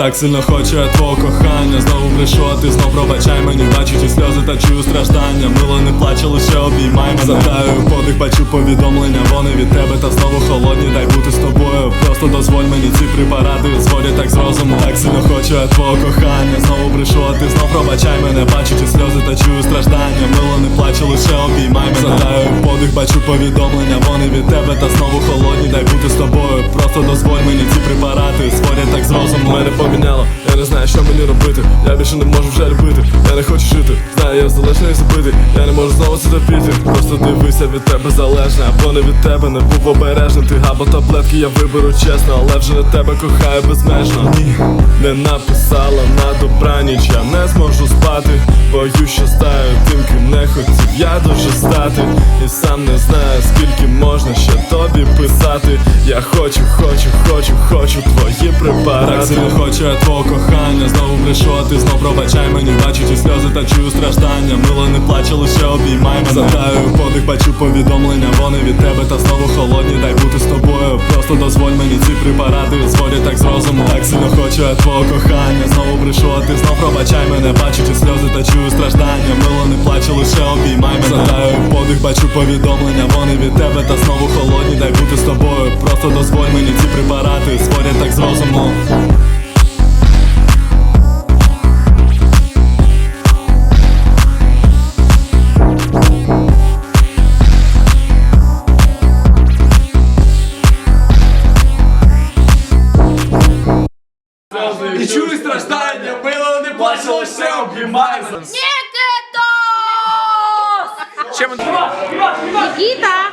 Так сильно хочу я твого кохання. Знову брешу, а ти знов пробачай мені. Бачу ті сльози та чую страждання. Мило не плаче, лише обіймай мене. Затаю подих, бачу повідомлення. Вони від тебе та знову холодні. Дай бути з тобою, просто дозволь мені ці препарати Зводять так з розуму. Так сильно хочу я твого кохання. Знову брешу, а ти знов пробачай мене. Бачу ті сльози та чую страждання. Мило не плаче, лише обіймай мене. Затаю подих, бачу повідомлення. Вони від тебе та знову холодні. Дай бути з тобою, просто дозволь мені ці препарати. Зводять так з розуму Я більше не можу вже любити, я не хочу жити. Знаю, я залежний і я не можу знову це. Просто дивися від тебе залежне, або не від тебе не був обережним. Ти або таблетки, я виберу чесно, але вже не тебе кохаю безмежно. Ні, не написала на добраніч, я не зможу спати. Боюсь, що стаю тим, ким не хотів я дуже стати. І сам не знаю, скільки можна ще тобі писати. Я хочу, хочу, хочу, хочу твої препарати. Так сильно хочу я твого кохання. Знову брешу, а ти знов пробачай мені. Бачу ті сльози та чую страждання. Мило не плаче, лише обіймай мене. Затаю подих, бачу повідомлення. Вони від тебе та знову холодні. Дай бути з тобою, просто дозволь мені ці препарати Зводять так з розуму Так сильно хочу я твого кохання. Знову брешу, а ти знов пробачай мене. Бачу ті сльози та чую страждання. Мило не плаче, лише обіймай мене. Затаю подих, бачу повідомлення Вони від тебе та знову холодні. Дай бути з тобою, просто дозволь мені ці препарати. Зводять так з розуму І чую страждання, мило не плаче, лише обіймайся. он... Никита!